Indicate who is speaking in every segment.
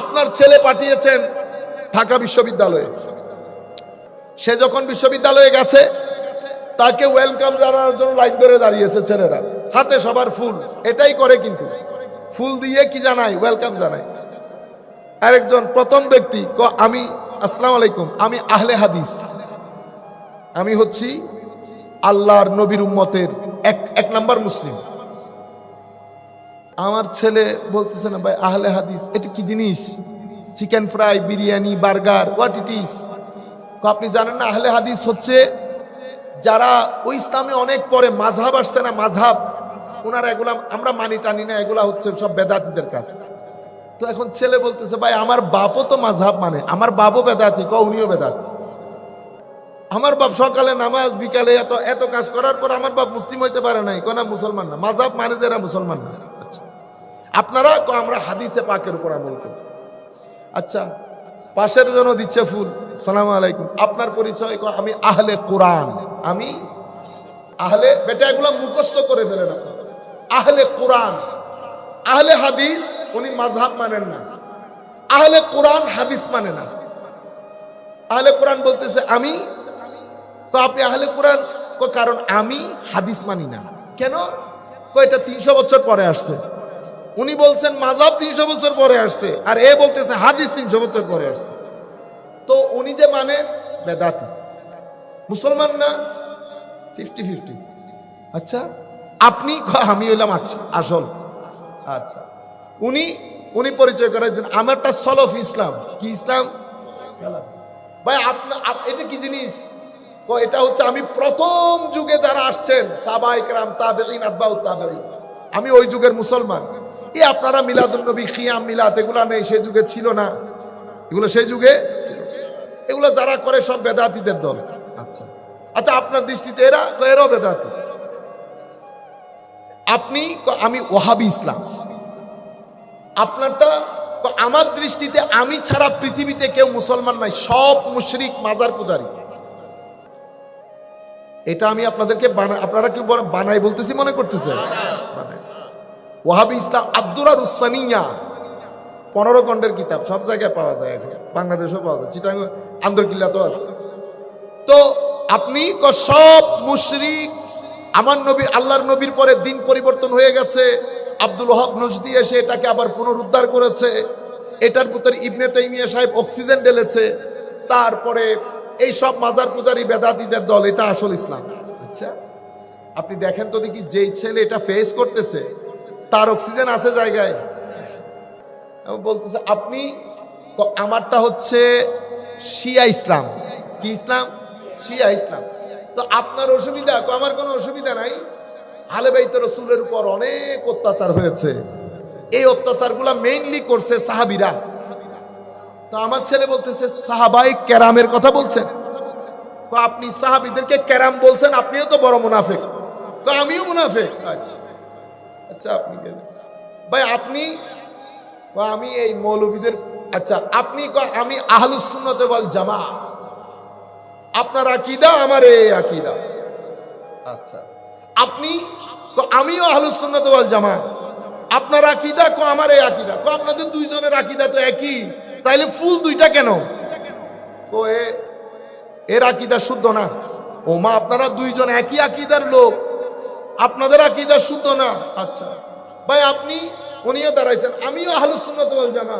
Speaker 1: আপনার ছেলে পাঠিয়েছেন ঢাকা বিশ্ববিদ্যালয়ে। সে যখন বিশ্ববিদ্যালয়ে গেছে, তাকে ওয়েলকাম জানানোর জন্য লাইন ধরে দাঁড়িয়েছে ছেলেরা। হাতে সবার ফুল। এটাই করে কিন্তু। ফুল দিয়ে কি জানাই ওয়েলকাম জানাই আরেকজন প্রথম ব্যক্তি আমি, আসসালাম আলাইকুম, আমি আহলে হাদিস। আমি হচ্ছি আল্লাহর নবীর উম্মতের এক এক নাম্বার মুসলিম। আমার ছেলে বলতেছে না, ভাই, আহলে হাদিস, এটা কি জিনিস? Chicken fry biryani, burger what it is আপনি জানেন না, আহলে হাদিস হচ্ছে যারা ওই ইসলামে অনেক পরে মাঝহাব আসছে না মাঝহাব ওনারা এগুলা, আমরা মানি টানি না, এগুলা হচ্ছে সব বেদাতিদের কাজ। তো এখন ছেলে বলতেছে, ভাই, আমার বাপও তো মাঝহাব মানে আমার বাপও বেদাতি, ক, উনিও বেদাতি। আমার বাপ সকালে নামাজ, বিকালে এত এত কাজ করার পর আমার বাপ মুসলিম হইতে পারে নাই কোনা মুসলমান না মাঝহাব মানে যারা মুসলমান না। আচ্ছা। আপনারা আমরা হাদিসে পাকের উপর আমল করি। আচ্ছা পাশের জন্য দিচ্ছে ফুল, সালাম আলাইকুম। আপনার পরিচয় আমি আহলে কোরআন। আমি আহলে, বেটা এগুলো মুখস্থ করে ফেলেন আপনারা। আহলে কোরআন। আহলে হাদিস, উনি মাযহাব মানেন না। আহলে কোরআন, হাদিস মানে না। আহলে কোরআন বলতেছে, আমি? তো আপনি আহলে কোরআন কারণ আমি হাদিস মানি না। কেন? এটা তিনশো বছর পরে আসছে। উনি বলছেন মাজাব তিনশো বছর পরে আসছে। আর এ বলতেছে, হাদিস তিনশো বছর পরে আসছে। তো উনি যে মানেন বেদাতি। মুসলমান না? Fifty fifty. আচ্ছা আপনি আমি হইলাম আচ্ছা আসল। আচ্ছা। উনি উনি পরিচয় করেছেন আমারটা সলফ ইসলাম। কি ইসলাম। ভাই আপনার এটা কি জিনিস? এটা হচ্ছে আমি প্রথম যুগে যারা আসছেন সাবাইকরাম তাবেঈন, আতবাউত তাবেঈন। আমি ওই যুগের মুসলমান। এই আপনারা মিলাদুন নবী খিয়াম মিলাদ এগুলা নেই সেই যুগে ছিল না। এগুলো সেই যুগে এগুলো যারা করে সব বেদাতিদের দল। আচ্ছা। আচ্ছা আপনার দৃষ্টিতে এরা এরাও বেদাতি। আপনি আমি ওহাবি ইসলাম। আপনারটা আমার দৃষ্টিতে আমি ছাড়া পৃথিবীতে কেউ মুসলমান নাই সব মুশরিক মাজার পূজারী। এটা আমি আপনাদেরকে বানা- আপনারা কি বানাই বলতেছি মনে করতেছে বানাই। ওয়াহাবি ইসলাম আব্দুরা রুসানিয়া পনেরো খণ্ডের কিতাব, সব জায়গায় পাওয়া যায় এখন। বাংলাদেশেও পাওয়া যায় চিটাঙ্গ আন্দরকিল্লা তো আছে। তো আপনি সব মুশরিক, আমার নবীর, আল্লাহর নবীর পরে দিন পরিবর্তন হয়ে গেছে। আব্দুল ওহাব নজদি এসে এটাকে আবার পুনরুদ্ধার করেছে। এটার ভিতরে ইবনে তাইমিয়া সাহেব অক্সিজেন ঢেলেছে। তারপরে এই সব মাজার পূজারি বেদাতিদের দল, এটা আসল ইসলাম। আচ্ছা আপনি দেখেন তো দেখি যেই ছেলে এটা ফেস করতেছে তার অক্সিজেন আছে জায়গায়। বলতেছে, আপনি আমারটা হচ্ছে শিয়া ইসলাম। কি ইসলাম? শিয়া ইসলাম। তো আপনার অসুবিধা? আমার কোনো অসুবিধা নাই। আলে বাইতে রসুলের উপর অনেক অত্যাচার হয়েছে। এই অত্যাচারগুলা মেইনলি করছে সাহাবিরা। তো আমার ছেলে বলতেছে, সাহাবাই ক্যারামের কথা বলছেন? আপনি সাহাবিদেরকে ক্যারাম বলছেন, আপনিও তো বড় মুনাফেক। আমিও মুনাফেক। আচ্ছা। আচ্ছা আপনি গেলেন ভাই, আপনি আমি এই মৌলবীদের আচ্ছা আপনি আমি আহলুসুন্নতে বল জামা। আপনার আকিদা, আমার এই আকিদা। আচ্ছা আপনি আমিও আহলুসুন্নতে বল জামা। আপনার আকিদা, কো, আমার এই আকিদা। কো, আপনাদের দুইজনের আকিদা তো একই। তাইলে ফুল দুইটা কেন? কো এর আকিদা শুদ্ধ না। ও মা আপনারা দুইজন একই আকিদার লোক। আপনাদের আকিদা শুদ্ধ না? আচ্ছা। ভাই, আপনি, উনিও দাঁড়াইছেন। আমিও আহলুস সুন্নাত ওয়াল জামা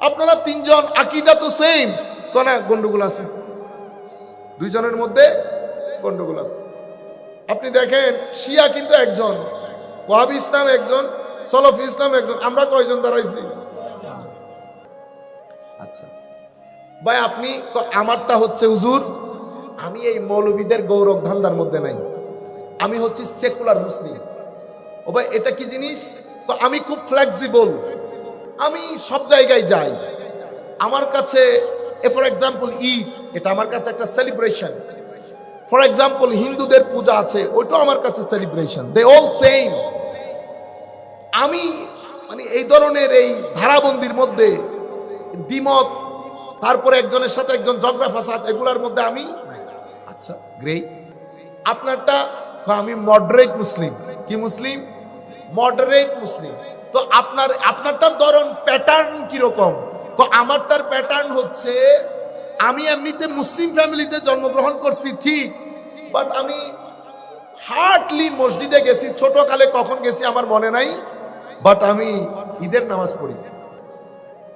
Speaker 1: আপনারা তিনজন, আকিদা তো সেম কোনা গন্ডগোল আছে? দুইজনের মধ্যে গন্ডগোল আছে। আপনি দেখেন, শিয়া কিন্তু একজন, ওয়াহাব ইসলাম একজন, সলফ ইসলাম একজন। আমরা কয়জন দাঁড়াইছি? আচ্ছা। ভাই, আপনি আমারটা হচ্ছে হুজুর, আমি এই মৌলবীদের গৌরব ধান্দার মধ্যে নাই। আমি হচ্ছি সেকুলার মুসলিম। ও ভাই, এটা কি জিনিস? তো আমি খুব ফ্লেক্সিবল আমি সব জায়গায় যাই। আমার কাছে ফর এক্সাম্পল ঈদ, এটা আমার কাছে একটা সেলিব্রেশন ফর এক্সাম্পল হিন্দুদের পূজা আছে, ওইটাও আমার কাছে সেলিব্রেশন দে অল সেম আমি মানে এই ধরনের এই ধারাবন্দির মধ্যে দ্বিমত, তারপরে একজনের সাথে একজন ঝগড়া ফাসাদ, এগুলার মধ্যে আমি আচ্ছা গ্রেট আপনারটা আমি মডারেট মুসলিম। কি মুসলিম? Moderate Muslim. তো আপনার আপনারটা ধরন প্যাটার্ন কীরকম? ক আমারটার প্যাটার্ন হচ্ছে, আমি এমনিতে মুসলিম ফ্যামিলিতে জন্মগ্রহণ করছি, ঠিক। বাট আমি হার্টলি মসজিদে গেছি ছোট কালে কখন গেছি আমার মনে নাই। বাট আমি ঈদের নামাজ পড়ি।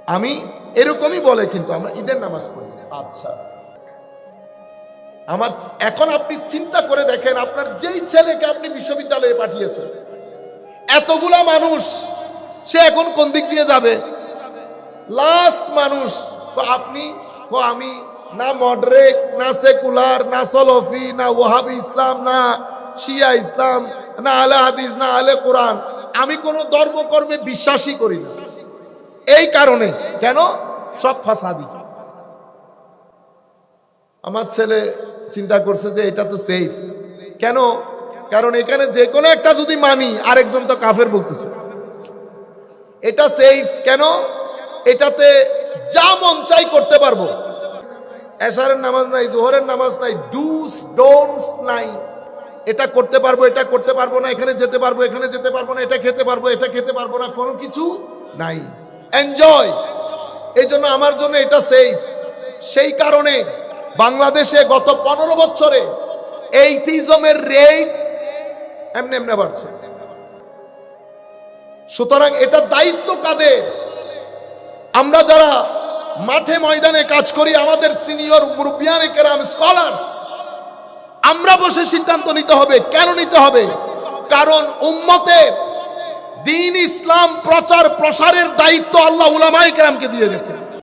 Speaker 1: আমি এরকমই বলে কিন্তু আমরা ঈদের নামাজ পড়ি। আচ্ছা। আমার, এখন আপনি চিন্তা করে দেখেন, আপনার যেই ছেলেকে আপনি বিশ্ববিদ্যালয়ে পাঠিয়েছেন, এতগুলা মানুষ, সে এখন কোন দিক দিয়ে যাবে? লাস্ট মানুষ আপনি আমি, না মডরেট না সেকুলার না সলফি, না ওহাবি ইসলাম, না শিয়া ইসলাম, না আলে হাদিস, না আলে কোরআন, আমি কোনো ধর্মকর্মে বিশ্বাসই করি না। এই কারণে, কেন? সব ফাসাদি। আমার ছেলে চিন্তা করছে যে এটা তো সেফ কেন? কারণ এখানে যে কোনো একটা যদি মানি, আরেকজন তো কাফের বলতেছে। এটা সেফ কেন? এটাতে যা মন চাই করতে পারব। এশারের নামাজ নাই, জোহরের নামাজ নাই ডুস ডোন্টস নাই। এটা করতে পারব, এটা করতে পারব না, এখানে যেতে পারব, এখানে যেতে পারব না, এটা খেতে পারব, এটা খেতে পারব না, কোনো কিছু নাই। এনজয় এই জন্য আমার জন্য এটা সেফ সেই কারণে বাংলাদেশে গত পনেরো বছরে এইটিজমের রেট এমনি এমনি বাড়ছে। সুতরাং এটা দায়িত্ব কাদের? আমরা যারা মাঠে ময়দানে কাজ করি, আমাদের সিনিয়র মুরব্বিয়ানে কেরাম স্কলার্স আমরা বসে সিদ্ধান্ত নিতে হবে। কেন নিতে হবে? কারণ উম্মতের দিন ইসলাম প্রচার প্রসারের দায়িত্ব আল্লাহ উলামাই কেরামকে দিয়ে গেছে।